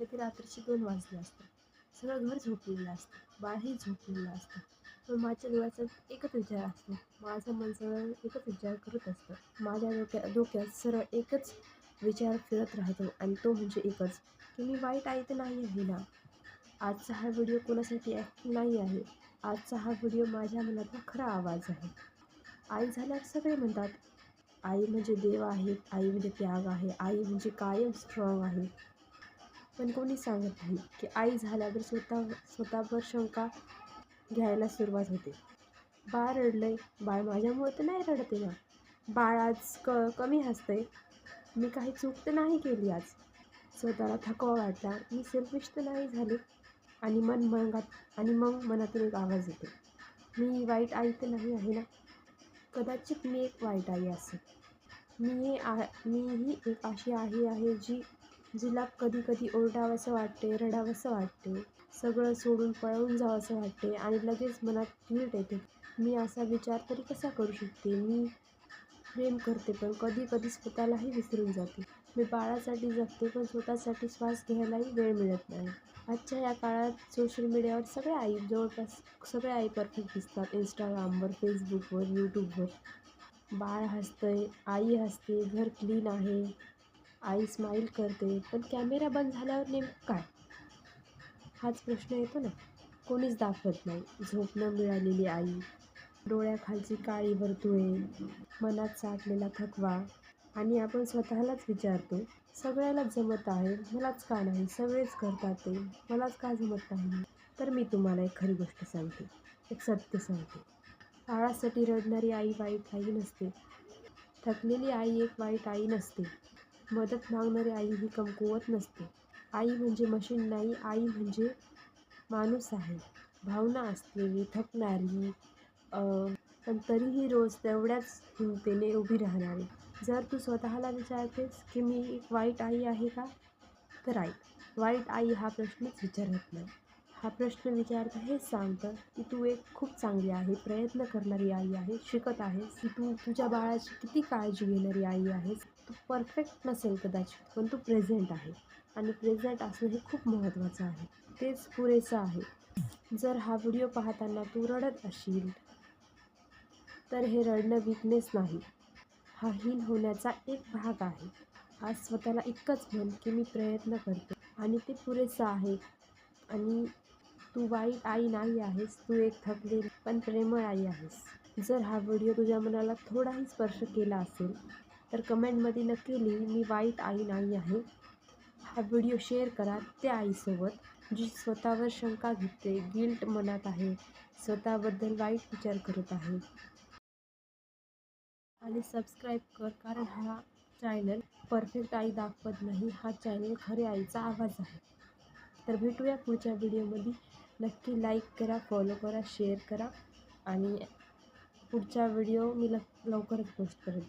कधी रात्रीचे दोन वाजले असतात सगळं घर झोपलेलं असतं. बाळही झोपलेलं असतं. पण माझ्या डोळ्याचा एकच विचार असतो. माझं मन सरळ एकच विचार करत असतं. माझ्या डोक्या डोक्यात सरळ एकच विचार फिरत राहतो आणि तो म्हणजे एकच. की मी वाईट आई तर नाही आहे ना? आजचा हा व्हिडिओ कोणासाठी ॲक्टिव्ह नाही आहे. आजचा हा व्हिडिओ माझ्या मनातला खरा आवाज आहे. आई झाल्यावर सगळे म्हणतात आई म्हणजे देव आहे. आई म्हणजे त्याग आहे. आई म्हणजे कायम स्ट्रॉंग आहे. पण कोणी सांगत नाही की आई झाल्यावर स्वतः स्वतःवर शंका घ्यायला सुरुवात होते. बाळ रडलंय. बाळ माझ्यामुळे तर नाही रडते ना. बाळ आज क कमी हसतंय. मी काही चूक तर नाही केली आज. स्वतःला थकवा वाटला. मी सेल्फिश तर नाही झाले. आणि मन मनात आणि मग मनातून एक आवाज येतो. मी वाईट आई तर नाही आहे ना. कदाचित मी एक वाईट आई असेल मी आ मीही एक अशी आई आहे जी जिला कधी कधी ओरडावंसं वाटते रडावंसं वाटते. सगळं सोडून पळून जावंसं वाटते आणि लगेच मनात गिल्ट येते. मी असा विचार तरी कसा करू शकते? मी प्रेम करते पण कधी कधी स्वतःलाही विसरून जाते. मी बाळासाठी जगते पण स्वतःसाठी श्वास घ्यायलाही वेळ मिळत नाही. आजच्या या काळात सोशल मीडियावर सगळे आई जवळपास सगळे आई परफेक्ट दिसतात. इंस्टाग्रामवर फेसबुकवर यूट्यूबवर. बाळ हसतंय आई हसते घर क्लीन आहे. आई स्माईल करते पण कॅमेरा बंद झाल्यावर नेमकं काय? हाच प्रश्न येतो ना. कोणीच दाखवत नाही. झोप न मिळालेली आई डोळ्याखालची काळी वर्तुळे मनात साठलेला थकवा. आणि आपण स्वतःलाच विचारतो सगळ्यालाच जमत आहे मलाच का नाही सगळेच करतात ते मलाच का जमत नाही? तर मी तुम्हाला एक खरी गोष्ट सांगते एक सत्य सांगते. काळासाठी रडणारी आई वाईट आई नसते. थकलेली आई एक वाईट आई नसते. मदत मागणारी आई ही कमकुवत नसते. आई म्हणजे मशीन नाही आई म्हणजे माणूस आहे. भावना असलेली थकणारी पण तरीही रोज तेवढ्याच हिमतेने उभी राहणारी. जर तू स्वतःला विचारतेस की मी एक वाईट आई आहे का? तर ऐक वाईट आई हा प्रश्नच विचारत नाही. हा प्रश्न विचारता हे सांगतं की तू एक खूप चांगली आहे प्रयत्न करणारी आई आहे शिकत आहेस की तू तुझ्या बाळाची किती काळजी घेणारी आई आहेस तू परफेक्ट नसेल कदाचित पण तू प्रेझेंट आहे आणि प्रेझेंट असणं हे खूप महत्त्वाचं आहे तेच पुरेसं आहे. जर हा व्हिडिओ पाहताना तू रडत असशील तर हे रडणं विकनेस नाही. हा हीन होण्याचा एक भाग आहे. आज स्वतःला इतकंच म्हण की मी प्रयत्न करते आणि ते पुरेसं आहे आणि तू वाईट आई नाही आहेस तू एक थकलेली पण प्रेमळ आई आहेस. जर हा व्हिडिओ तुझ्या मनाला थोडाही स्पर्श केला असेल तर कमेंटमध्ये नक्की लिही मी वाईट आई नाही आहे. हा व्हिडिओ शेअर करा त्या आईसोबत जी स्वतःवर शंका घेते गिल्ट मनात आहे स्वतःबद्दल वाईट विचार करत आहे. आणि सबस्क्राईब कर कारण हा चॅनल परफेक्ट आई दाखवत नाही हा चॅनल खरे आईचा आवाज आहे. तर भेटूया पुढच्या व्हिडिओमध्ये. नक्की लाईक करा फॉलो करा शेअर करा. आणि पुढचा व्हिडिओ मी लवकरच पोस्ट करेन.